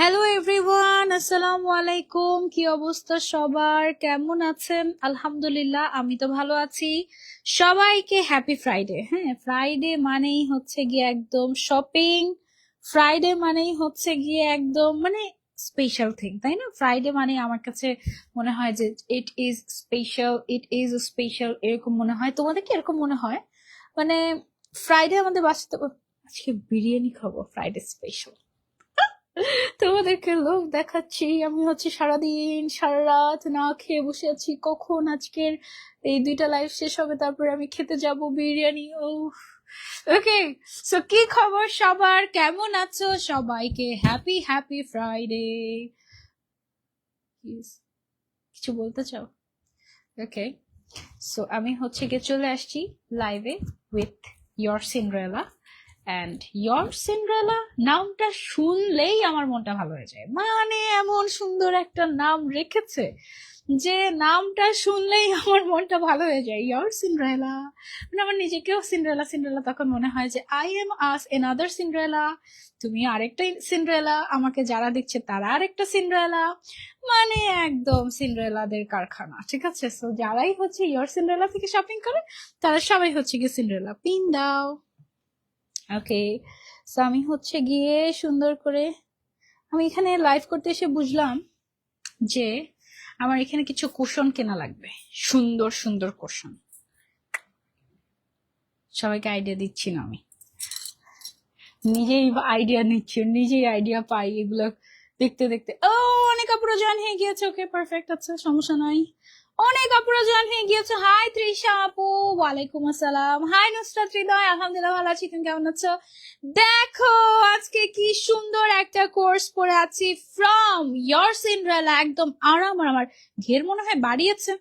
Hello everyone আসসালামু আলাইকুম কি অবস্থা সবার? কেমন আছেন? আলহামদুলিল্লাহ, আমি তো ভালো আছি। সবাইকে হ্যাপি ফ্রাইডে হ্যাঁ? ফ্রাইডে মানেই হচ্ছে গিয়ে একদম শপিং ফ্রাইডে মানেই হচ্ছে গিয়ে একদম মানে স্পেশাল থিং তাই না? ফ্রাইডে মানে আমার কাছে মনে হয় যে it is special it is special এরকম মনে হয়। তোমাদের কি এরকম মনে হয়? মানে ফ্রাইডে আমাদের বাসাতে, আজকে বিরিয়ানি খাব ফ্রাইডে স্পেশাল তোমাদেরকে লোক দেখাচ্ছি। আমি হচ্ছে সারাদিন সারা রাত না খেয়ে বসে আছি। কখন আজকের এই দুইটা লাইফ শেষ হবে? তারপরে আমি খেতে যাব বিরিয়ানি। ও ওকে সো কি খবর সবার? কেমন আছো সবাইকে? হ্যাপি হ্যাপি ফ্রাইডে কিছু বলতে চাও? ওকে সো আমি হচ্ছে গিয়ে চলে আসছি লাইভে with your Cinderella and your Cinderella নামটা শুনলেই আমার মনটা ভালো হয়ে যায়। মানে এমন সুন্দর একটা নাম রেখেছে যে নামটা শুনলেই আমার মনটা ভালো হয়ে যায়। ইয়র সিন্ড্রেলা মানে আমার নিজেকেও সিন্ড্রেলা সিন্ড্রেলা তখন মনে হয় যে I am as another Cinderella তুমি আরেকটা সিন্ড্রেলা আমাকে যারা দেখছে তারা আরেকটা সিন্ড্রেলা মানে একদম সিন্ড্রেলাদের কারখানা, ঠিক আছে? সো যারাই হচ্ছে ইয়র সিন্ড্রেলা থেকে শপিং করে, তারা সবাই হচ্ছে গিয়ে সিন্ড্রেলা পিন দাও। ওকে সো আমি হচ্ছে গিয়ে সুন্দর করে, আমি এখানে লাইভ করতে এসে বুঝলাম যে আমার এখানে কিছু কুশন কেনা লাগবে। সুন্দর সুন্দর কুশন সবাইকে আইডিয়া দিচ্ছি না আমি। নিজেই আইডিয়া নিচ্ছি, নিজেই আইডিয়া পাই এগুলো দেখতে দেখতে। ও, অনেক আপুরা জয়েন হয়ে গিয়েছে। ওকে পারফেক্ট আছে, সমস্যা নাই। অনেক আপুরা জয়েন হয়ে গিয়েছে হাই ত্রিশা আপু। ওয়ালাইকুম আসসালাম। হাই নুসরাত হৃদয়। আলহামদুলিল্লাহ ভালো আছি। তুমি কেমন আছো? দেখো, আজকে কি সুন্দর একটা কোর্স পড়ে আছি ফ্রম ইয়র সিন্ড্রেলা একদম আরাম, আর আমার ঘের মনে হয় বাড়িয়েছে।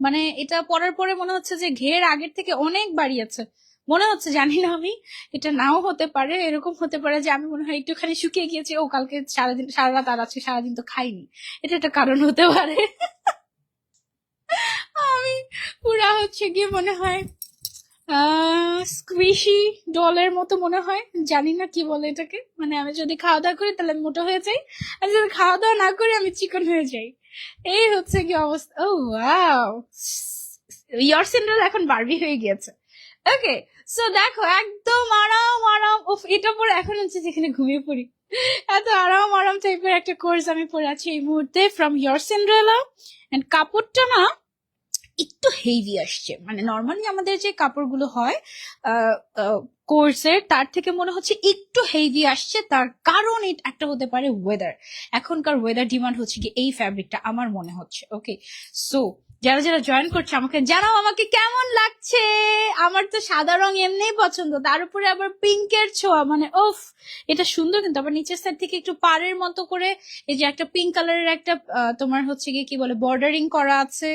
মানে এটা পড়ার পরে মনে হচ্ছে যে ঘের আগের থেকে অনেক বাড়িয়েছে। মনে হচ্ছে, জানি না আমি, এটা নাও হতে পারে, এরকম হতে পারে যে আমি মনে হয় একটুখানি শুকিয়ে গিয়েছি। ও কালকে সারাদিন, সারা রাত আর আছে সারাদিন তো খাইনি। এটা একটা কারণ হতে পারে। আমি পুরা হচ্ছে গিয়ে মনে হয় স্কুইশি ডলের মতো মনে হয়। জানি না কি বলে এটাকে। মানে আমি যদি খাওয়া দাওয়া করি তাহলে আমি মোটা হয়ে যাই, আর যদি খাওয়া দাওয়া না করি আমি চিকন হয়ে যাই। এই হচ্ছে কি অবস্থা। ও ওয়াও ইয়ার এখন বারবি হয়ে গিয়েছে। ওকে সো দেখো, একদম আরাম আরাম, উফ, এটা পরে এখন হচ্ছে যেখানে ঘুমিয়ে পড়ি। এত আরাম আরাম টাইপের একটা কোর্স আমি পড়ে আছি এই মুহূর্তে ফ্রম ইয়র সিন্ড্রেলা কাপড়টা না একটু হেভি আসছে। মানে নর্মালি আমাদের যে কাপড়গুলো হয় কোর্সের তার থেকে মনে হচ্ছে একটু হেভি আসছে। তার কারণ একটা হতে পারে ওয়েদার এখনকার ওয়েদার ডিমান্ড হচ্ছে কি এই ফ্যাব্রিকটা আমার মনে হচ্ছে। ওকে সো যারা যারা জয়েন করছে, আমাকে জানাও আমাকে কেমন লাগছে? আমার তো সাদা রং এমনিই পছন্দ, তার উপরে আবার পিঙ্কের ছোঁয়া মানে ওফ এটা সুন্দর কিন্তু, আবার নিচের সাইড থেকে একটু পাড়ের মতো করে, এই যে একটা পিঙ্ক কালারের একটা তোমার হচ্ছে গিয়ে কি বলে বর্ডারিং করা আছে,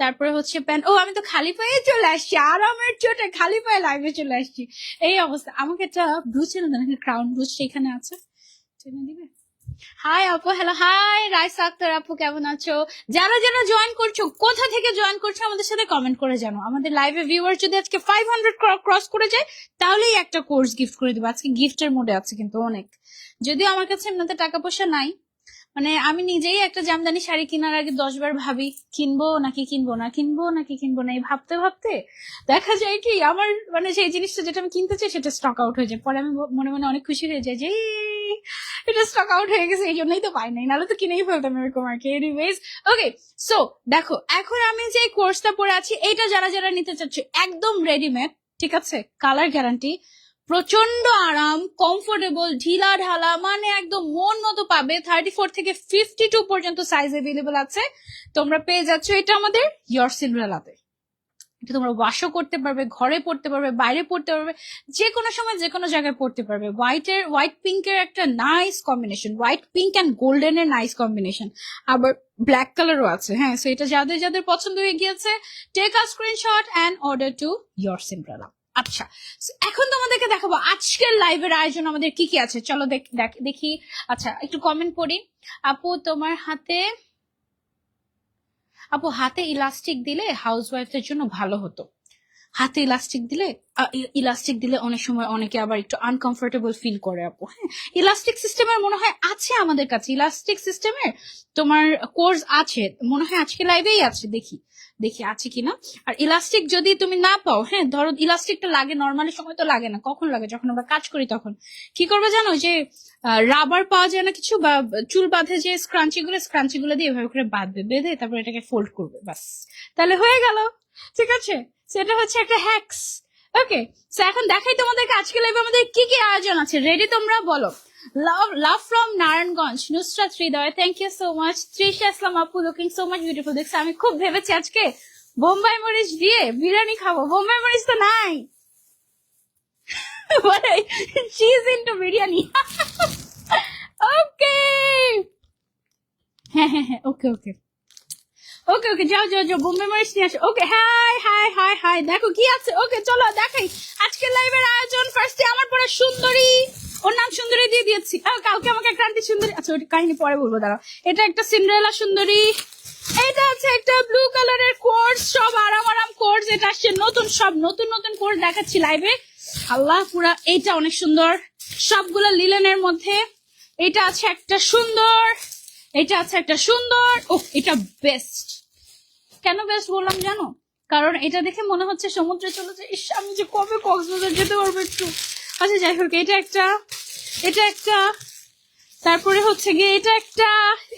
তারপরে হচ্ছে প্যান্ট ও, আমি তো খালি পায়ে চলে আসছি, আরামের চোটে খালি পায়ে লাইভে চলে আসছি, এই অবস্থা, আমাকে একটা চেনে নাকি ক্রাউন ব্লুজ সেখানে আছে চেনে দিবে? হাই আপু হ্যালো হাই রাইস আক্তার আপু কেমন আছো? যারা যারা জয়েন করছ, কোথা থেকে জয়েন করছ, আমাদের সাথে কমেন্ট করে জানো। আমাদের লাইভে ভিউয়ার যদি আজকে ফাইভ হান্ড্রেড ক্রস করে যায়, তাহলেই একটা কোর্স গিফট করে দেবো। আজকে গিফটের মোডে আছে কিন্তু অনেক। যদিও আমার কাছে এমনিতে টাকা পয়সা নাই। মানে আমি নিজেই একটা জামদানি শাড়ি কেনার আগে দশবার ভাবি, কিনবো নাকি কিনবো না, কিনবো নাকি কিনবো না, এই ভাবতে ভাবতে দেখা যায় কি, আমার মানে সেই জিনিসটা যেটা আমি কিনতে চাই, সেটা স্টক আউট হয়ে যায়। পরে আমি মনে মনে অনেক খুশি হয়ে যায় যে এটা স্টক আউট হয়ে গেছে এই জন্যই তো পাই নাই। নাহলে তো কিনেই ফেলতাম এরকম আর কি। এনিওয়েজ ওকে সো দেখো, এখন আমি যে কোর্সটা পরে আছি এটা যারা যারা নিতে চাচ্ছি, একদম রেডিমেড ঠিক আছে? কালার গ্যারান্টি প্রচণ্ড আরাম কমফোর্টেবল ঢিলা ঢালা মানে একদম মন মতো পাবে। থার্টি ফোর থেকে ফিফটি টু পর্যন্ত সাইজ এভেলেবল আছে। তোমরা পেয়ে যাচ্ছ, এটা আমাদের ইয়র সিনড্রেলাতে এটা তোমরা ওয়াশও করতে পারবে, ঘরে পড়তে পারবে, বাইরে পড়তে পারবে, যে কোনো সময় যে কোনো জায়গায় পড়তে পারবে। হোয়াইটের হোয়াইট পিঙ্কের একটা nice combination white pink and গোল্ডেনের নাইস কম্বিনেশন আবার ব্ল্যাক কালারও আছে হ্যাঁ? সো এটা যাদের যাদের পছন্দ হয়ে গিয়েছে take a screenshot and order to your Cinderella আচ্ছা এখন তোমাদেরকে দেখাবো আজকের লাইভের আয়োজন আমাদের কি কি আছে। চলো দেখি আচ্ছা একটু কমেন্ট পড়ি। আপু, তোমার হাতে আপু হাতে ইলাস্টিক দিলে হাউস জন্য ভালো হতো। হাতে ইলাস্টিক দিলে ইলাস্টিক দিলে অনেক সময় অনেকে আবার একটু আনকমফোর্টেবল ফিল করে আপু। হ্যাঁ ইলাস্টিক সিস্টেমের মনে হয় আছে আমাদের কাছে। ইলাস্টিক সিস্টেমের তোমার কোর্স আছে, মনে হয় আজকে লাইভেই আছে, দেখি দেখি আছে কিনা। আর ইলাস্টিক যদি তুমি না পাও হ্যাঁ ধরো ইলাস্টিকটা লাগে নর্মালি সময় তো লাগে না, কখন লাগে? যখন আমরা কাজ করি তখন। কি করবে জানো? যে রাবার পাওয়া যায় না কিছু, বা চুল বাঁধে যে স্ক্রাঞ্চি গুলো স্ক্রাঞ্চি গুলো দিয়ে এভাবে করে বাঁধবে, বেঁধে তারপর এটাকে ফোল্ড করবে বাস তাহলে হয়ে গেল, ঠিক আছে? সেটা হচ্ছে একটা হ্যাক্স ওকে সো এখন দেখাই তোমাদেরকে আজকে লাইভে আমাদের কি কি আয়োজন আছে। রেডি তোমরা? বলো। Love love from Narayanganj Nusrat Hriday thank you so much Trisha Islam আপু লুকিং সো মাচ বিউটিফুল দেখছি, আমি খুব ভেবেছি আজকে বোম্বাই মরিচ দিয়ে বিরিয়ানি খাব। বোম্বাই মরিচ তো নাই। বলে she is into biryani. Okay হ্যাঁ হ্যাঁ হ্যাঁ ওকে ওকে ওকে ওকে যাও যাও যাও বোম্বে মরিচ নিয়ে আসো। Okay hi hi hi hi দেখো কি আছে? ওকে চলো, দেখাই। আজকে লাইভের আয়োজন ফার্স্টে আমার পরে সুন্দরী। ওর নাম সুন্দরী দিয়ে দিয়েছি। কালকে আমাকে আন্টি সুন্দরী আচ্ছা ওটা কাহিনী পরে বলব, দাঁড়াও। এটা একটা সিন্ড্রেলা সুন্দরী। এটা হচ্ছে একটা ব্লু কালারের কোর্স সব আরাম আরাম কোর্স এটা আসছে। নতুন সব, নতুন নতুন কোর্স দেখাচ্ছি লাইভে আল্লাহ, পুরা এইটা অনেক সুন্দর। সবগুলো লিলেনের মধ্যে। এটা আছে একটা সুন্দর। এটা আছে একটা সুন্দর। ও এটা বেস্ট কেন বেস্ট বললাম জানো? কারণ এটা দেখে মনে হচ্ছে সমুদ্রে চলে চলেছে ইস, আমি যে কবে কক্সবাজার যেতে পারব একটু? আচ্ছা যাই হোক, এটা একটা এটা একটা, তারপরে হচ্ছে গিয়ে এটা একটা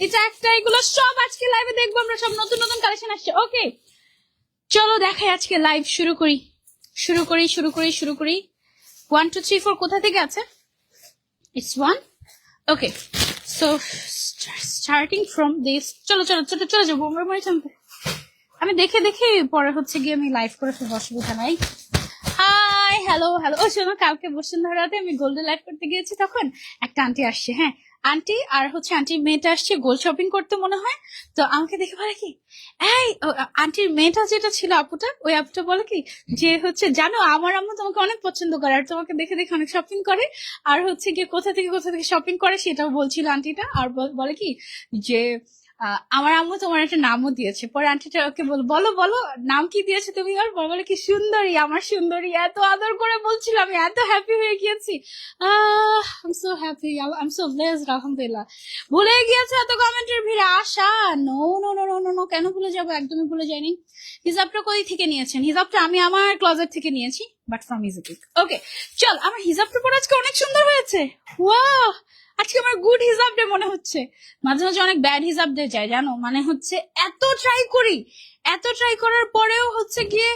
এটা একটা, এগুলো সব আজকে লাইভে দেখব আমরা, সব নতুন নতুন কালেকশন আসছে। ওকে চলো দেখাই আজকে লাইভ শুরু করি। শুরু করি শুরু করি শুরু করি। ওয়ান টু থ্রি ফোর কোথা থেকে আছে? It's one okay so starting from this চলো চলো চলো, চলে যাব, আমার মনে আমি- দেখে দেখে পরে হচ্ছে গিয়ে আমি লাইভ করে ফেলব, অসুবিধা নাই। হাই হ্যালো হ্যালো ও শোনো, কালকে বসুন্ধরাতে আমি গোল্ডে লাইভ করতে গিয়েছি তখন। একটা আন্টি আসছে হ্যাঁ। আন্টি আর হচ্ছে আন্টির মেয়েটা আসছে গোল্ড শপিং করতে মনে হয়। তো আমাকে দেখে বলে কি, এই আন্টির মেয়েটা যেটা ছিল আপুটা, ওই আপুটা বলে কি, যে হচ্ছে, জানো, আমার আম্মু তোমাকে অনেক পছন্দ করে আর তোমাকে দেখে দেখে অনেক শপিং করে। আর হচ্ছে গিয়ে কোথা থেকে কোথা থেকে শপিং করে সেটাও বলছিল আন্টিটা আর বল- কি, যে আমার আম্মু তোমার একটা নামও দিয়েছে। পরে আন্টিটা ওকে বল বলো বলো, নাম কি দিয়েছে তুমি আর বলো বলে কি সুন্দরী, আমার সুন্দরী। এত আদর করে বলছিল, আমি এত হ্যাপি হয়ে গিয়েছি। I so happy I am so blessed আলহামদুলিল্লাহ। ভুলে গিয়েছে এত কমেন্টের ভিড়ে, Asha? No no no no no কেন ভুলে যাব? একদমই ভুলে যাইনি। হিজাবটা কই থেকে নিয়েছেন? হিজাবটা আমি আমার ক্লোজেট থেকে নিয়েছি বাট ফ্রম ইজিপিক ওকে চল, আমার হিজাবটা পরে আজকে অনেক সুন্দর হয়েছে। ওয়াহ আজকে আমার গুড হিসাব ডে মনে হচ্ছে। মাঝে মাঝে অনেক ব্যাড হিসাব ডে যায়, জানো? মানে হচ্ছে এত ট্রাই করি, এত ট্রাই করার পরেও হচ্ছে গিয়ে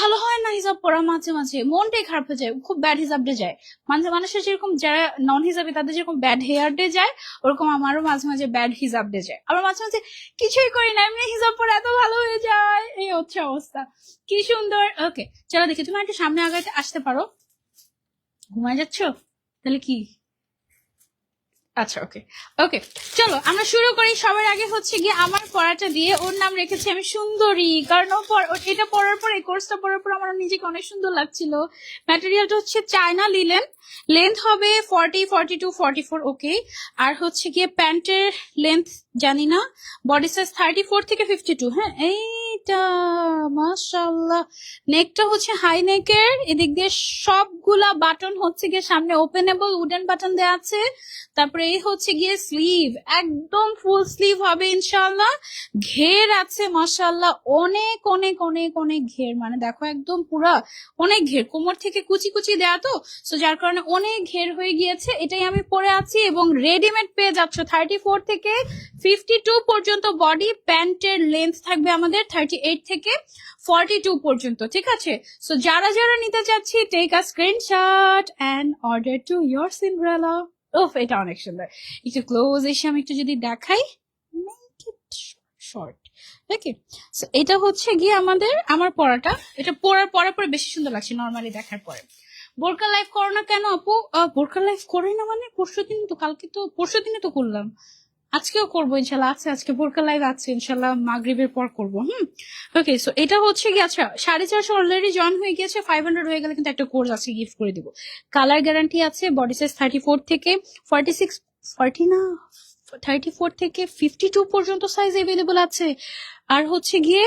ভালো হয় না হিসাব পড়া মাঝে মাঝে, মনটাই খারাপ হয়ে যায়, খুব ব্যাড হিসাব ডে যায়। মাঝে মানুষের যেরকম যারা নন হিসাবে তাদের যেরকম ব্যাড হেয়ার ডে যায়, ওরকম আমারও মাঝে মাঝে ব্যাড হিসাব ডে যায়। আবার মাঝে মাঝে কিছুই করি না, এমনি হিসাব পড়ে এত ভালো হয়ে যায়, এই হচ্ছে অবস্থা। কি সুন্দর। ওকে চলো দেখি, তুমি একটু সামনে আগাতে আসতে পারো। ঘুমায় যাচ্ছ? তাহলে কি? আচ্ছা ওকে ওকে চলো, আমরা শুরু করি। সবার আগে হচ্ছে গিয়ে আমার পড়াটা দিয়ে ওর নাম রেখেছি আমি সুন্দরী। কারণ ও এটা পড়ার পর, এই কোর্সটা পড়ার পর আমার নিজেকে অনেক সুন্দর লাগছিল। ম্যাটেরিয়ালটা হচ্ছে চায়না লিলেন লেন্থ হবে forty forty two forty four okay আর হচ্ছে গিয়ে প্যান্টের লেন্থ জানি না বডি সাইজ থার্টি ফোর থেকে ফিফটি টু হ্যাঁ? এইটা মাশাল্লাহ নেকটা হচ্ছে হাই নেকের এদিক দিয়ে সবগুলা বাটন হচ্ছে গিয়ে সামনে ওপেনেবল উডেন বাটন দেওয়া আছে। তারপরে এই হচ্ছে গিয়ে স্লিভ একদম ফুল স্লিভ হবে ইনশাল্লাহ ঘের আছে মাশাল্লাহ অনেক অনেক অনেক অনেক ঘের মানে দেখো একদম পুরা অনেক ঘের। কোমর থেকে কুচি কুচি দেয়া তো? সো যার কারণে অনেক ঘের হয়ে গিয়েছে। এটাই আমি পরে আছি এবং রেডিমেড পেয়ে যাচ্ছ। থার্টি ফোর থেকে ফিফটি টু পর্যন্ত বডি প্যান্টের লেন্থ থাকবে আমাদের। থার্টি এইট থেকে ফর্টি টু পর্যন্ত, ঠিক আছে? সো যারা যারা নিতে চাচ্ছি take a screenshot and order to your Cinderella ওফ এটা অনেক সুন্দর। একটু ক্লোজ এসে আমি একটু যদি দেখাই শর্ট ওকে সো এটা হচ্ছে গিয়ে আমাদের, আমার পড়াটা। এটা পড়ার পরে পরে বেশি সুন্দর লাগছে নর্মালি দেখার পরে। বোরকা লাইফ করো না কেন আপু? বোরকা লাইফ করে না মানে? পরশু দিন তো, কালকে তো পরশু দিনে তো করলাম। আজকেও করব, ইনশাল্লাহ। আছে, আজকে বোরকা লাইভ আছে, ইনশাল্লাহ মাগরিবের পর করব, হুম? ওকে সো এটা হচ্ছে কি আচ্ছা সাড়ে চারশো অলরেডি জয়েন হয়ে গিয়েছে ফাইভ হান্ড্রেড হয়ে গেলে কিন্তু একটা কোর্স আছে গিফট করে দিব। কালার গ্যারান্টি আছে বডি সাইজ থার্টি ফোর থেকে ফর্টি সিক্স ফর্টি না থার্টি ফোর থেকে ফিফটি টু পর্যন্ত সাইজ অ্যাভেলেবল আছে। আর হচ্ছে গিয়ে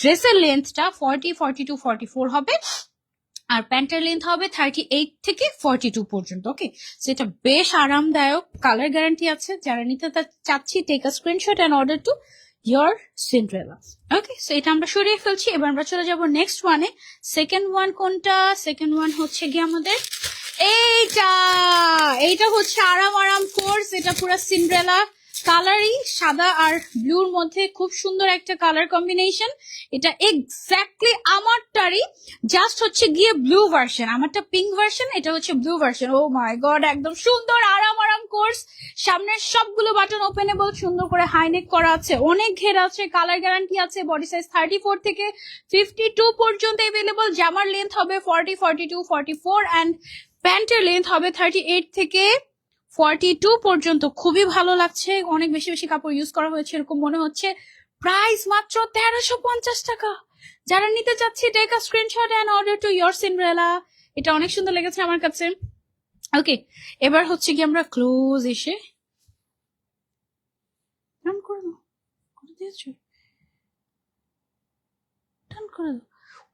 ড্রেসের লেন্থটা forty forty two forty four হবে। আর প্যান্টের লেন্থ হবে থার্টি এইট থেকে ফর্টি টু পর্যন্ত ওকে সেটা বেশ আরামদায়ক কালার গ্যারান্টি আছে। যারা নিতে চাচ্ছি take a screenshot and order to your Cinderella okay so এটা আমরা সরিয়ে ফেলছি। এবার আমরা চলে যাব নেক্সট ওয়ানে সেকেন্ড ওয়ান কোনটা? সেকেন্ড ওয়ান হচ্ছে গিয়ে আমাদের এইটা! এইটা হচ্ছে আরাম আরাম কোর্স এটা পুরো সিন্ড্রেলা কালারই সাদা আর ব্লুর মধ্যে খুব সুন্দর একটা কালার কম্বিনেশন। এটা এক্স্যাক্টলি আমারটারই, জাস্ট হচ্ছে গিয়ে ব্লু ভার্সন। আমারটা পিঙ্ক ভার্সন, এটা হচ্ছে blue version. Oh my God একদম সুন্দর আরাম আরাম কোর্স। সামনের সবগুলো বাটন ওপেনেবল সুন্দর করে হাইনেক করা আছে। অনেক ঘের আছে, কালার গ্যারান্টি আছে বডি সাইজ থার্টি ফোর থেকে ফিফটি টু পর্যন্ত এভেলেবল জামার লেন্থ হবে forty forty two forty four and প্যান্টের লেন্থ হবে থার্টি এইট থেকে ফর্টি টু পর্যন্ত খুবই ভালো লাগছে। অনেক বেশি বেশি কাপড় ইউজ করা হয়েছে, এরকম মনে হচ্ছে। প্রাইস মাত্র তেরোশো পঞ্চাশ টাকা। যারা নিতে চাচ্ছি take a screenshot and order to your Cinderella এটা অনেক সুন্দর লেগেছে আমার কাছে। ওকে এবার হচ্ছে কি আমরা ক্লোজ এসে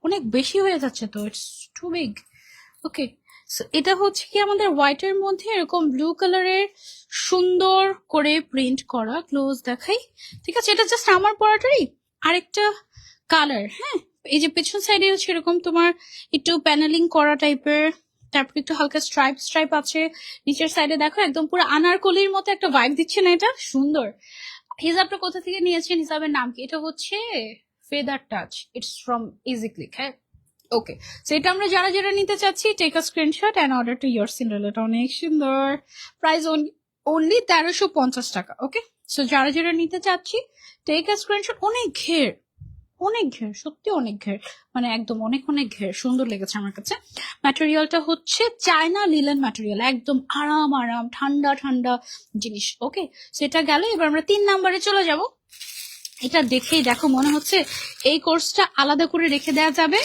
অনেক বেশি হয়ে যাচ্ছে তো ইটস টু বিগ ওকে এটা হচ্ছে কি আমাদের হোয়াইটের মধ্যে এরকম ব্লু কালারের সুন্দর করে প্রিন্ট করা ক্লোজ দেখাই। ঠিক আছে, এটা জাস্ট আমার পরাটারই আরেকটা কালার হ্যাঁ? এই যে পেছন সাইডে হচ্ছে এরকম তোমার একটু প্যানেলিং করা টাইপের তারপর একটু হালকা স্ট্রাইপ স্ট্রাইপ আছে। নিচের সাইডে দেখো, একদম পুরো আনারকলির মতো একটা ভাইব দিচ্ছে না এটা? সুন্দর। হিসাবটা কোথা থেকে নিয়েছেন? হিসাবের নাম কি? এটা হচ্ছে feather touch it's from easy click হ্যাঁ? ওকে সেটা আমরা যারা যারা নিতে চাচ্ছি take a screenshot and order to your Cinderella এটা অনেক সুন্দর। প্রাইস অনলি তেরোশো পঞ্চাশ টাকা ওকে সো যারা যারা নিতে চাচ্ছি টেক আ স্ক্রিনশট অনেক ঘের অনেক ঘের, সত্যি অনেক ঘের। মানে একদম অনেক অনেক ঘের, সুন্দর লেগেছে আমার কাছে। ম্যাটেরিয়ালটা হচ্ছে চায়না লিলেন ম্যাটেরিয়াল একদম আরাম আরাম, ঠান্ডা ঠান্ডা জিনিস ওকে সেটা গেল এবার আমরা তিন নাম্বারে চলে যাব। এটা দেখেই দেখো, মনে হচ্ছে এই কোর্সটা আলাদা করে রেখে দেওয়া যাবে।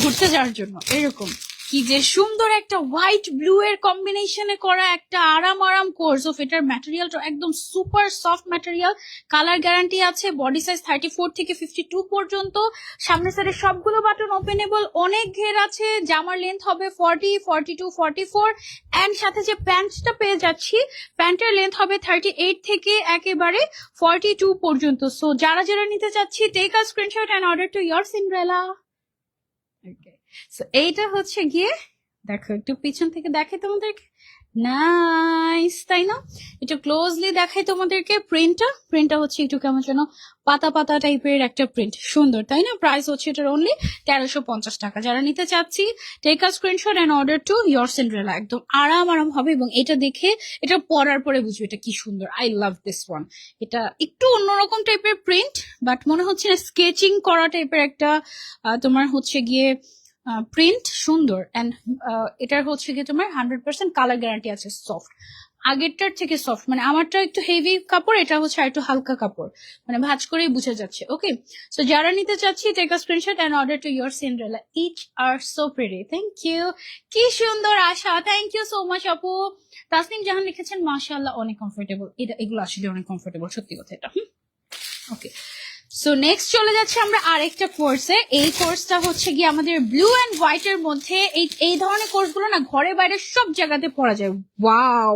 ঘুরতে যাওয়ার জন্য। এরকম। কি যে সুন্দর একটা হোয়াইট ব্লু এর কম্বিনেশনে করা একটা আরাম আরাম কোর্স অফ এটার ম্যাটেরিয়ালটা একদম super soft material colour guarantee আছে বডি সাইজ থার্টি ফোর থেকে ফিফটি টু পর্যন্ত। সামনে সাইডে সবগুলো বাটন ওপেনেবল অনেক ঘের আছে, জামার লেন্থ হবে forty forty two forty four and সাথে যে প্যান্টটা পেয়ে যাচ্ছি প্যান্টের লেন্থ হবে থার্টি এইট থেকে একেবারে ফর্টি টু পর্যন্ত। সো যারা যারা নিতে চাচ্ছি take a screenshot and order to your Cinderella okay so এইটা হচ্ছে গিয়ে দেখো একটু পিছন থেকে দেখে তোমাদেরকে। নাইস তাই না? একটু ক্লোজলি দেখাই তোমাদেরকে প্রিন্টটা প্রিন্টটা হচ্ছে একটু কেমন যেন পাতা পাতা টাইপের একটা প্রিন্ট সুন্দর, তাই না? প্রাইস হচ্ছে এটার অনলি তেরোশো পঞ্চাশ টাকা। যারা নিতে চাচ্ছি take a screenshot and order to your Cinderella একদম আরাম আরাম হবে এবং এটা দেখে, এটা পরার পরে বুঝবে এটা কি সুন্দর। আই লাভ দিস ওয়ান এটা একটু অন্যরকম টাইপের প্রিন্ট বাট মনে হচ্ছে না স্কেচিং করা টাইপের একটা তোমার হচ্ছে গিয়ে প্রিন্ট সুন্দর অ্যান্ড এটার হচ্ছে কি তোমার হান্ড্রেড পার্সেন্ট কালার গ্যারান্টি আছে সফট আগেরটার থেকে সফট মানে আমারটা একটু হেভি কাপড়, এটা হচ্ছে আর একটু হালকা কাপড় মানে ভাঁজ করেই বুঝা যাচ্ছে ওকে সো যারা নিতে চাচ্ছি take a screenshot and order to your Cinderella each are so pretty thank you কি সুন্দর আশা। থ্যাংক ইউ সো মাচ আপু। তাসনিম জাহান লিখেছেন, মাশাআল্লাহ, অনেক কমফোর্টেবল এটা, এগুলো আসলে অনেক কমফোর্টেবল সত্যি কথা এটা ওকে সো নেক্সট চলে যাচ্ছে আমরা আরেকটা কোর্সে এই কোর্সটা হচ্ছে গিয়ে আমাদের ব্লু অ্যান্ড হোয়াইট এর মধ্যে এই এই ধরনের কোর্সগুলো না ঘরে বাইরে সব জায়গাতে পড়া যায়। ওয়াও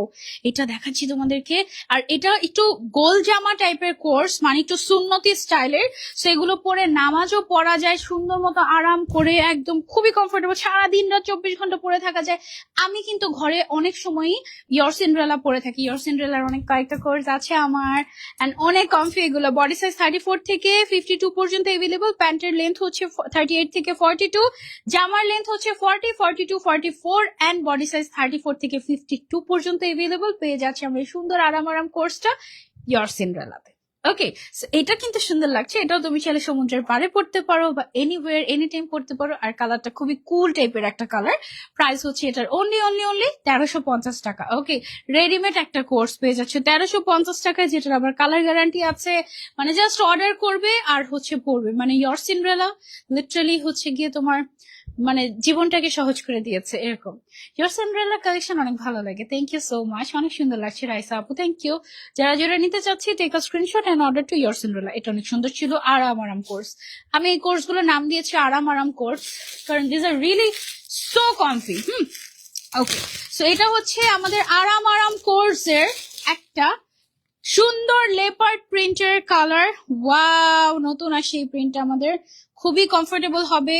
এটা দেখাচ্ছি তোমাদেরকে। আর এটা একটু গোল জামা টাইপের কোর্স মানে একটু সুন্নতি স্টাইলের। সেগুলো পরে নামাজও পড়া যায়, সুন্দর মতো আরাম করে, একদম খুবই কমফোর্টেবল সারাদিন রাত চব্বিশ ঘণ্টা পরে থাকা যায়। আমি কিন্তু ঘরে অনেক সময়ই ইয়র সিন্ড্রেলা পরে থাকি। ইয়র সিন্ড্রেলার অনেক কয়েকটা কোর্স আছে আমার। অ্যান্ড অনেক কমফি এগুলো। বডি সাইজ থার্টি ফোর থেকে ফিফটি টু পর্যন্ত এভেলেবল প্যান্টের লেন্থ হচ্ছে থার্টি এইট থেকে ফর্টি টু জামার লেন্থ হচ্ছে forty forty two forty four and body size thirty four থেকে ফিফটি টু পর্যন্ত এভেলেবল পেয়ে যাচ্ছে আমরা সুন্দর আরাম আরাম কোর্সটা ইয়র সিন্ড্রেলাতে ওকে এটা কিন্তু সুন্দর লাগছে। এটাও তুমি চাইলে সমুদ্রের পাড়ে পড়তে পারো বা এনিওয়ের এনি টাইম পড়তে পারো। আর কালারটা খুবই কুল টাইপের একটা কালার প্রাইস হচ্ছে এটার অনলি অনলি অনলি তেরোশো পঞ্চাশ টাকা। ওকে রেডিমেড একটা কোর্স পেয়ে যাচ্ছে। তেরোশো পঞ্চাশ টাকায় যেটার আবার কালার গ্যারান্টি আছে মানে জাস্ট অর্ডার করবে আর হচ্ছে পড়বে। মানে ইয়র সিন্ড্রেলা লিটারালি হচ্ছে গিয়ে তোমার মানে জীবনটাকে সহজ করে দিয়েছে, এরকম। ইয়োর সানড্রেলা কালেকশন অনেক ভালো লাগে। থ্যাংক ইউ সো মাচ অনেক সুন্দর লাগছে, রাইসা আপু। থ্যাংক ইউ যারা যারা নিতে চাচ্ছি take a screenshot and order to your Cinderella এটা অনেক সুন্দর ছিল আরাম আরাম কোর্স আমি এই কোর্সগুলোর নাম দিয়েছি আরাম আরাম কোর্স কারণ this are really so comfy hmm? Okay so এটা হচ্ছে আমাদের আরাম আরাম কোর্সের একটা সুন্দর লেপার্ড প্রিন্টের কালার ওয়াও নতুন আসে এই প্রিন্টটা আমাদের খুবই কমফোর্টেবল হবে।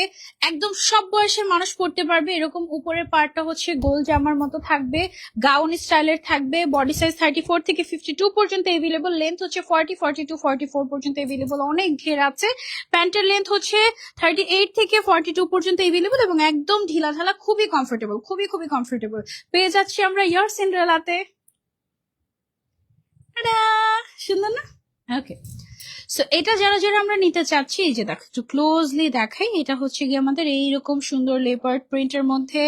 একদম সব বয়সের মানুষ পড়তে পারবে। এরকম উপরের পার্টটা হচ্ছে গোল জামার মতো থাকবে। গাউন স্টাইলের থাকবে। বডি সাইজ থার্টি ফোর থেকে ফিফটি টু পর্যন্ত এভেলেবল লেন্থ হচ্ছে forty forty two forty four পর্যন্ত এভেলেবল অনেক ঘের আছে। প্যান্টের লেন্থ হচ্ছে থার্টি এইট থেকে ফর্টি টু পর্যন্ত এভেলেবল এবং একদম ঢিলা ঢালা খুবই কমফোর্টেবল খুবই খুবই কমফোর্টেবল পেয়ে যাচ্ছি আমরা ইয়ার সিন্ড্রেলাতে! সুন্দর না? ওকে সো এটা যারা যারা আমরা নিতে চাচ্ছি, এই যে দেখো, একটু ক্লোজলি দেখাই, এটা হচ্ছে গিয়ে আমাদের এইরকম সুন্দর লেপার্ড প্রিন্টের মধ্যে,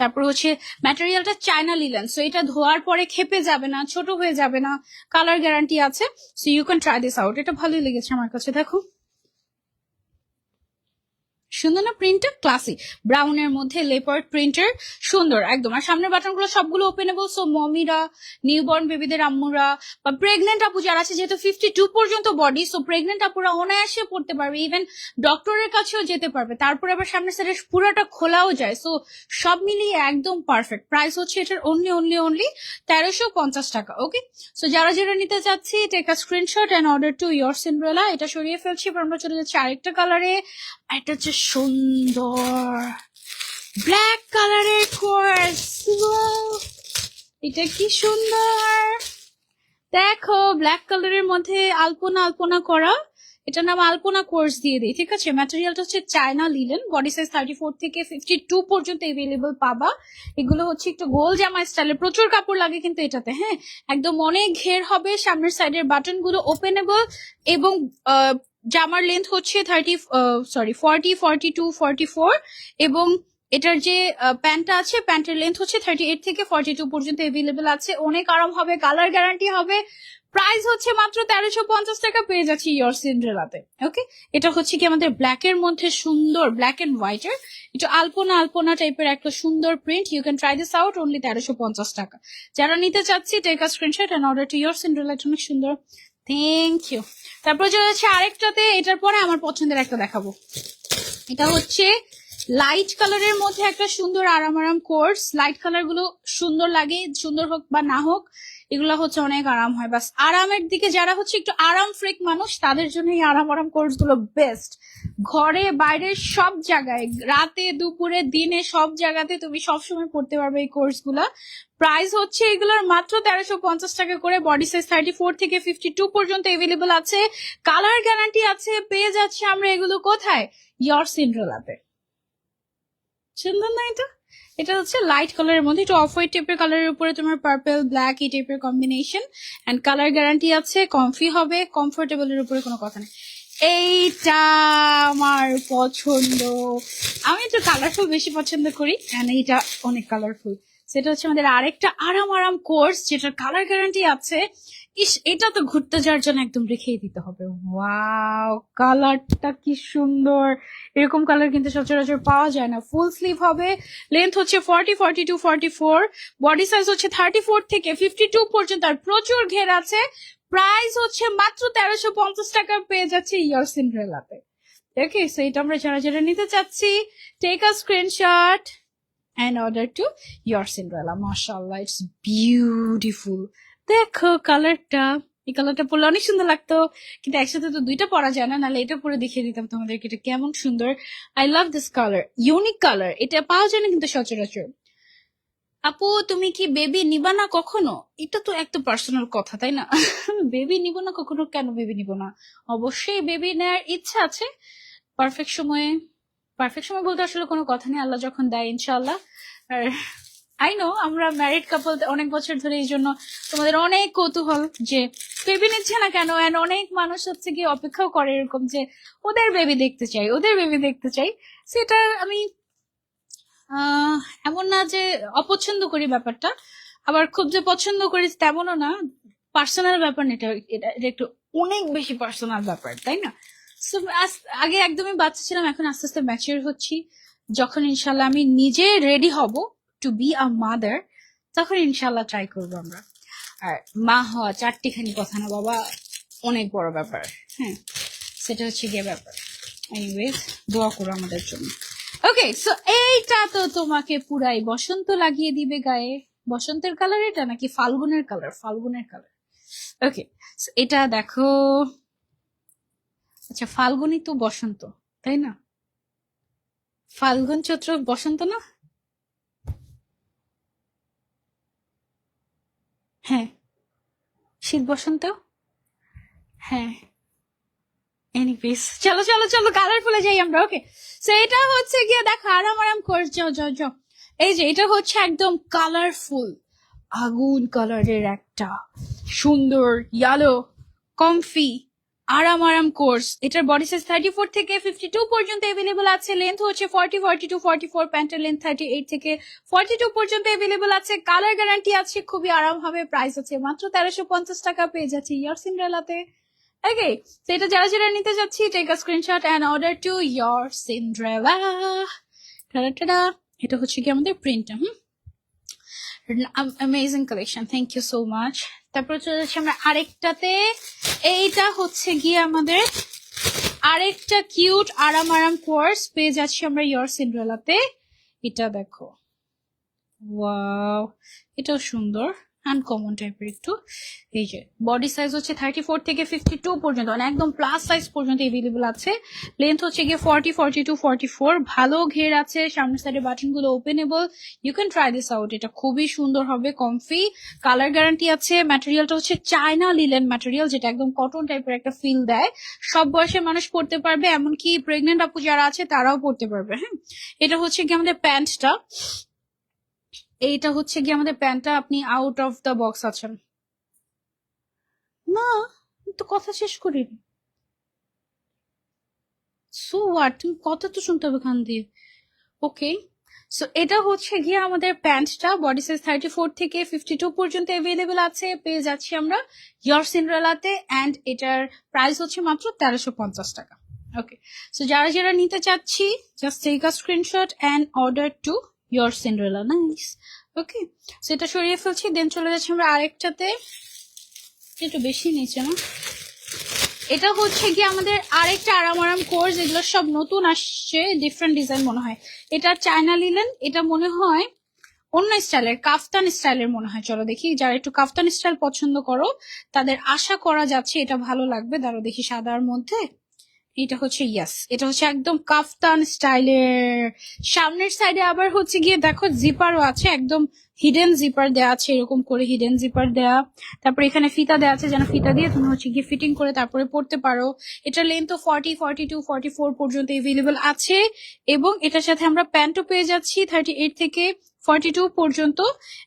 তারপর হচ্ছে ম্যাটেরিয়ালটা চায়না লিলেন সো এটা ধোয়ার পরে খেপে যাবে না, ছোট হয়ে যাবে না কালার গ্যারান্টি আছে so you can try this out এটা ভালোই লেগেছে আমার কাছে, দেখো। সুন্দর না? প্রিন্টার ক্লাসি ব্রাউনের মধ্যে লেপার্ড প্রিন্টার সুন্দর, একদম। আর সামনের বাটনগুলো সবগুলো ওপেনেবল সো মমিরা নিউবর্ন বেবিদের আম্মুরা, বা প্রেগনেন্ট আপু যারা আছে, যেহেতু ফিফটি টু পর্যন্ত বডি সো প্রেগনেন্ট আপুরা অনায়াসে পড়তে পারবে। ইভেন ডক্টরের কাছেও যেতে পারবে। তারপরে আবার সামনের সাইডে পুরোটা খোলাও যায়। সো সব মিলিয়ে একদম পারফেক্ট প্রাইস হচ্ছে এটার অনলি অনলি অনলি তেরোশো পঞ্চাশ টাকা ওকে সো যারা যারা নিতে চাচ্ছি take a screenshot and order to your Cinderella এটা সরিয়ে ফেলছি, এবার আমরা চলে যাচ্ছি আরেকটা কালারে এটা হচ্ছে সুন্দর ব্ল্যাক কালারের কোর্স এটা কি সুন্দর? দেখো ব্ল্যাক কালারের মধ্যে আলপনা আলপনা করা। এটা নাম আলপনা কোর্স দিয়ে দিই, ঠিক আছে? ম্যাটেরিয়ালটা হচ্ছে China linen body size thirty four থেকে ফিফটি টু পর্যন্ত এভেলেবল পাবা। এগুলো হচ্ছে একটু গোল জামা স্টাইলের প্রচুর কাপড় লাগে কিন্তু এটাতে হ্যাঁ? একদম অনেক ঘের হবে, সামনের সাইডের বাটনগুলো ওপেনেবল এবং জামার লেন্থ হচ্ছে thirty sorry forty forty two forty four এবং এটার যে প্যান্টটা আছে প্যান্টের লেন্থ হচ্ছে থার্টি এইট থেকে ফর্টি টু পর্যন্ত এভেলেবেল আছে। অনেক আরাম হবে কালার গ্যারান্টি হবে। প্রাইস হচ্ছে মাত্র তেরোশো পঞ্চাশ টাকা, পেয়ে যাচ্ছি ইয়র সিন্ড্রেলাতে ওকে এটা হচ্ছে কি আমাদের ব্ল্যাক এর মধ্যে সুন্দর ব্ল্যাক এন্ড হোয়াইট এর। একটু আলপনা আলপনা টাইপের একটা সুন্দর print you can try this out only তেরোশো পঞ্চাশ টাকা। যারা নিতে চাচ্ছি take a screenshot and order to your Cinderella অনেক সুন্দর। থ্যাংক ইউ তারপর যে হচ্ছে আরেকটাতে, এটার পরে আমার পছন্দের একটা দেখাবো। এটা হচ্ছে লাইট কালারের মধ্যে একটা সুন্দর আরাম আরাম কোর্স লাইট কালারগুলো সুন্দর লাগে, সুন্দর হোক বা না হোক, এগুলো হচ্ছে অনেক আরাম হয়। বাস আরামের দিকে যারা হচ্ছে একটু আরাম ফ্রেক মানুষ, তাদের জন্য এই আরাম আরাম কোর্সগুলো বেস্ট ঘরে, বাইরে সব জায়গায়, রাতে, দুপুরে, দিনে সব জায়গাতে তুমি সবসময় পড়তে পারবে এই কোর্সগুলা। প্রাইস হচ্ছে এগুলোর মাত্র তেরোশো পঞ্চাশ টাকা করে। বডি সাইজ থার্টি ফোর থেকে ফিফটি টু পর্যন্ত এভেলেবল আছে। কালার গ্যারান্টি আছে, পেয়ে যাচ্ছে আমরা এগুলো কোথায়? ইয়র সিন্ড্রেলাতে সুন্দর না এটা? এটা হচ্ছে লাইট কালারের মধ্যে, একটু অফ হোয়াইট টাইপের কালারের উপরে তোমার পার্পল ব্ল্যাক এই টাইপের কম্বিনেশন অ্যান্ড কালার গ্যারান্টি আছে কমফি হবে কমফোর্টেবল এর উপরে কোনো কথা নেই। এইটা আমার পছন্দ। আমি একটু কালারফুল বেশি পছন্দ করি অ্যান্ড এইটা অনেক কালারফুল সেটা হচ্ছে আমাদের আরেকটা আরাম আরাম কোর্স যেটার কালার গ্যারান্টি আছে। ইস, এটা তো ঘুরতে যাওয়ার জন্য একদম রেখেই দিতে হবে। ওয়াও কালারটা কি সুন্দর। এরকম কালার কিন্তু সচরাচর পাওয়া যায় না। ফুল স্লিভ হবে। লেন্থ হচ্ছে forty forty two forty four body size হচ্ছে থার্টি ফোর থেকে ফিফটি টু পর্যন্ত। আর প্রচুর ঘের আছে। প্রাইস হচ্ছে মাত্র তেরোশো পঞ্চাশ টাকা। পেয়ে যাচ্ছে ইয়ার সিন্ড্রেলাতে ওকে সো এটা আমরা যারা যারা নিতে চাচ্ছি take a screenshot and order to your Cinderella মাশাল্লাহ ইটস বিউটিফুল দেখো কালারটা এই কালারটা পরলে অনেক সুন্দর লাগতো। কিন্তু একসাথে তো দুইটা পরা যায় না, নাহলে এটা পরে দেখিয়ে দিতাম তোমাদেরকে এটা কেমন সুন্দর। I love this colour unique colour এটা পাওয়া যায় না কিন্তু সচরাচর। আপু, তুমি কি বেবি নিবা না কখনো? এটা তো একটা পার্সোনাল কথা, তাই না? বেবি নিব না কখনো? কেন বেবি নিব না? অবশ্যই বেবি নেওয়ার ইচ্ছা আছে। পারফেক্ট সময়ে। পারফেক্ট সময় বলতে আসলে কোনো কথা নেই, আল্লাহ যখন দেয় ইনশাল্লাহ আর আই নো আমরা ম্যারিড কাপল অনেক বছর ধরে এই জন্য তোমাদের অনেক কৌতূহল যে বেবি নিচ্ছে না কেন? এন্ড অনেক মানুষ হচ্ছে গিয়ে অপেক্ষাও করে এরকম যে ওদের বেবি দেখতে চাই, ওদের বেবি দেখতে চাই। সেটা আমি এমন না যে অপছন্দ করি ব্যাপারটা, আবার খুব যে পছন্দ করি তেমনও না। পার্সোনাল ব্যাপার এটা এটা একটু অনেক বেশি পার্সোনাল ব্যাপার, তাই না? আগে একদমই বাচ্চা ছিলাম, এখন আস্তে আস্তে ম্যাচিওর হচ্ছি। যখন ইনশাল্লাহ আমি নিজে রেডি হব টু বি আ মাদার তখন ইনশাল্লাহ ট্রাই করব আমরা। আর মা হওয়া চারটিখানি কথা না বাবা, অনেক বড় ব্যাপার। হ্যাঁ সেটা হচ্ছে গিয়ে ব্যাপার। এনিওয়েজ দোয়া করো আমাদের জন্য। ওকে সো এইটা তো তোমাকে পুরাই বসন্ত লাগিয়ে দিবে গায়ে। বসন্তের কালার এটা নাকি ফাল্গুনের কালার ফাল্গুনের কালার ওকে এটা দেখো। আচ্ছা ফাল্গুনই তো বসন্ত, তাই না? ফাল্গুন চৈত্র বসন্ত না? হ্যাঁ। শীত বসন্ত? হ্যাঁ। এনিওয়েজ চলো চলো চলো কালারফুলে যাই আমরা ওকে সো এটা হচ্ছে গিয়ে, দেখো, আরাম আরাম করে যাও যাও যাও। এই যে, এটা হচ্ছে একদম কালারফুল আগুন কালারের একটা, সুন্দর ইয়ালো কমফি আরাম আরাম কোর্স এটার বডি সাইজ থার্টি ফোর থেকে ফিফটি টু পর্যন্ত অ্যাভেলেবল আছে। লেন্থ হচ্ছে forty forty two forty four প্যান্টের লেন্থ থার্টি এইট থেকে ফর্টি টু পর্যন্ত অ্যাভেলেবল আছে। কালার গ্যারান্টি আছে, খুবই আরাম হবে প্রাইস আছে মাত্র তেরোশো পঞ্চাশ টাকা, পেয়ে যাচ্ছে ইয়ার সিন্ড্রেলাতে ওকে সেটা যারা যারা নিতে যাচ্ছি take a screenshot and order to your Cinderella এটা হচ্ছে কি আমাদের print hmm? Amazing collection thank you so much তারপরে চলে যাচ্ছি আমরা আরেকটাতে। এইটা হচ্ছে গিয়ে আমাদের আরেকটা কিউট আরাম আরাম কোর্স পেয়ে যাচ্ছি আমরা ইয়র সিন্ড্রেলাতে এটা দেখো। ওয়াও এটাও সুন্দর। আনকমন টাইপের একটু, এই যে বডি সাইজ হচ্ছে থার্টি ফোর থেকে ফিফটি টু পর্যন্ত মানে একদম প্লাস সাইজ পর্যন্ত এভেলেবল আছে। লেন্থ হচ্ছে গিয়ে forty forty two forty four ভালো ঘের আছে, সামনের সাইডে বাটনগুলো openable you can try this out এটা খুবই সুন্দর হবে কমফি কালার গ্যারান্টি আছে ম্যাটেরিয়ালটা হচ্ছে চায়না লিলেন ম্যাটেরিয়াল যেটা একদম কটন টাইপের একটা ফিল দেয়। সব বয়সের মানুষ পড়তে পারবে, এমনকি প্রেগনেন্ট আপু যারা আছে, তারাও পড়তে পারবে হ্যাঁ? এটা হচ্ছে কি আমাদের প্যান্টটা এইটা হচ্ছে কি আমাদের প্যান্টটা আপনি আউট অফ দ্য বক্স আছেন। না তো কথা শেষ করিনি সো হোয়াট তুমি কথা তো শুনতে হবে খান দিয়ে। ওকে সো এটা হচ্ছে গিয়ে আমাদের প্যান্টটা বডি সাইজ থার্টি ফোর থেকে ফিফটি টু পর্যন্ত অ্যাভেলেবেল আছে, পেয়ে যাচ্ছি আমরা ইয়র সিন্ড্রেলাতে অ্যান্ড এটার প্রাইস হচ্ছে মাত্র তেরোশো পঞ্চাশ টাকা। ওকে সো যারা যারা নিতে চাচ্ছি just take a screenshot and order to your Cinderella nice okay সেটা সরিয়ে ফেলছি দেন চলে যাচ্ছি আমরা আরেকটাতে। একটু বেশি নিচে না। এটা হচ্ছে কি আমাদের আরেকটা আরাম আরাম কোর্স এগুলো সব নতুন আসছে ডিফারেন্ট ডিজাইন মনে হয়। এটা চায়না লিলেন এটা মনে হয় অন্য স্টাইলের কাফতান স্টাইলের মনে হয়। চলো দেখি, যারা একটু কাফতান স্টাইল পছন্দ করো, তাদের আশা করা যাচ্ছে এটা ভালো লাগবে। দাঁড়ো দেখি সাদার মধ্যে। এটা হচ্ছে ইয়াস এটা হচ্ছে একদম কাফতান স্টাইলের সামনের সাইডে আবার হচ্ছে গিয়ে দেখো জিপারও আছে, একদম হিডেন জিপার দেওয়া আছে, এরকম করে হিডেন জিপার দেওয়া তারপরে এখানে ফিতা দেওয়া আছে, যেন ফিতা দিয়ে তুমি হচ্ছে গিয়ে ফিটিং করে তারপরে পড়তে পারো। এটা length forty forty two forty four পর্যন্ত এভেলেবল আছে এবং এটার সাথে আমরা প্যান্টও পেয়ে যাচ্ছি থার্টি এইট থেকে ফর্টি টু পর্যন্ত।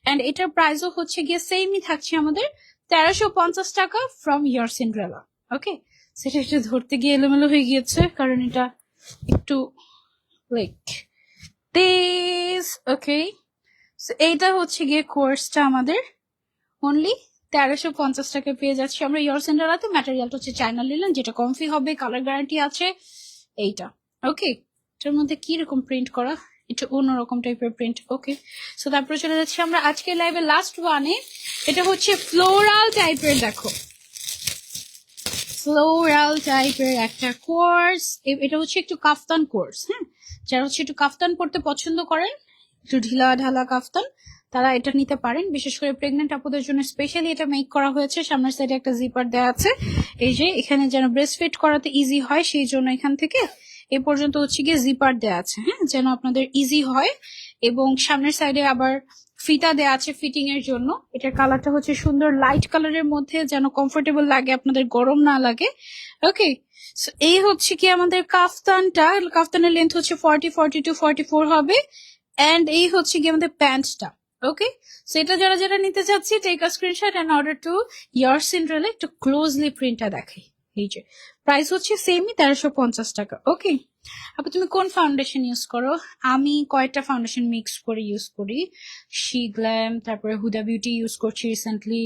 অ্যান্ড এটার প্রাইসও হচ্ছে গিয়ে সেমই থাকছে আমাদের তেরোশো পঞ্চাশ টাকা ফ্রম ইয়ার সিন্ড্রেলা ওকে সেটা একটু ধরতে গিয়ে এলোমেলো হয়ে গিয়েছে, কারণ এটা একটু লাইক দিস ওকে এইটা হচ্ছে গিয়ে কোর্সটা আমাদের। অনলি তেরোশো পঞ্চাশ টাকায় পেয়ে যাচ্ছি আমরা। ইয়ার সেন্টারাতে ম্যাটেরিয়ালটা হচ্ছে চায়না নিলাম যেটা কমফি হবে কালার গ্যারান্টি আছে, এইটা ওকে এটার মধ্যে কি রকম প্রিন্ট করা? এটা অন্যরকম টাইপের প্রিন্ট ওকে সো তারপরে চলে যাচ্ছি আমরা আজকে লাইভে লাস্ট ওয়ানে এটা হচ্ছে ফ্লোরাল টাইপের দেখো। ফ্লোরাল টাইপের একটা কোর্স এটা হচ্ছে একটু কাফতান কোর্স হ্যাঁ যারা হচ্ছে একটু কাফতান পড়তে পছন্দ করেন, একটু ঢিলা ঢালা কাফতান, তারা এটা নিতে পারেন। বিশেষ করে প্রেগনেন্ট আপুদের জন্য স্পেশালি এটা মেক করা হয়েছে, সামনের সাইডে একটা জিপার দেওয়া আছে। এই যে, এখানে যেন ব্রেস্ট ফিট করাতে ইজি হয়, সেই জন্য এখান থেকে এ পর্যন্ত হচ্ছে গিয়ে জিপার দেওয়া আছে হ্যাঁ যেন আপনাদের ইজি হয় এবং সামনের সাইডে আবার ফিতা দেওয়া আছে ফিটিং এর জন্য। এটার কালারটা হচ্ছে সুন্দর লাইট কালারের মধ্যে যেন কমফোর্টেবল লাগে, আপনাদের গরম না লাগে। ওকে এই হচ্ছে কি আমাদের কাফতানটা। কাফতানের লেন্থ হচ্ছে forty forty two forty four হবে। অ্যান্ড এই হচ্ছে কি আমাদের প্যান্টটা ওকে সেটা যারা যারা নিতে চাচ্ছি take a screenshot and order to your Cinderella একটু ক্লোজলি প্রিন্টটা দেখে এই যে প্রাইস হচ্ছে সেমই তেরোশো পঞ্চাশ টাকা। ওকে আপু, তুমি কোন ফাউন্ডেশন ইউজ করো? আমি কয়েকটা ফাউন্ডেশন মিক্স করে ইউজ করি। শি গ্ল্যাম তারপরে হুদা বিউটি ইউজ করছি রিসেন্টলি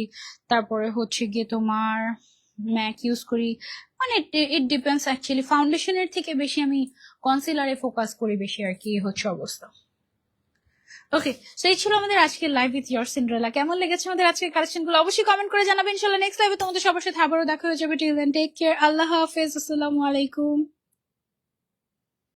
তারপরে হচ্ছে গিয়ে তোমার ম্যাক ইউজ করি। মানে ইট ডিপেন্ডস অ্যাকচুয়ালি ফাউন্ডেশনের থেকে বেশি আমি কনসিলারে ফোকাস করি বেশি আর কি হচ্ছে অবস্থা। ওকে সো এই ছিল আমাদের আজকের লাইভ উইথ ইয়োর সিন্ড্রেলা কেমন লেগেছে আমাদের আজকের কালেকশনগুলো? অবশ্যই কমেন্ট করে জানাবেন ইনশাল্লাহ নেক্সট লাইভে তোমাদের সবার সাথে আবারও দেখা হয়ে যাবে। টিল দেন টেক কেয়ার আল্লাহ হাফেজ। আসসালামু আলাইকুম।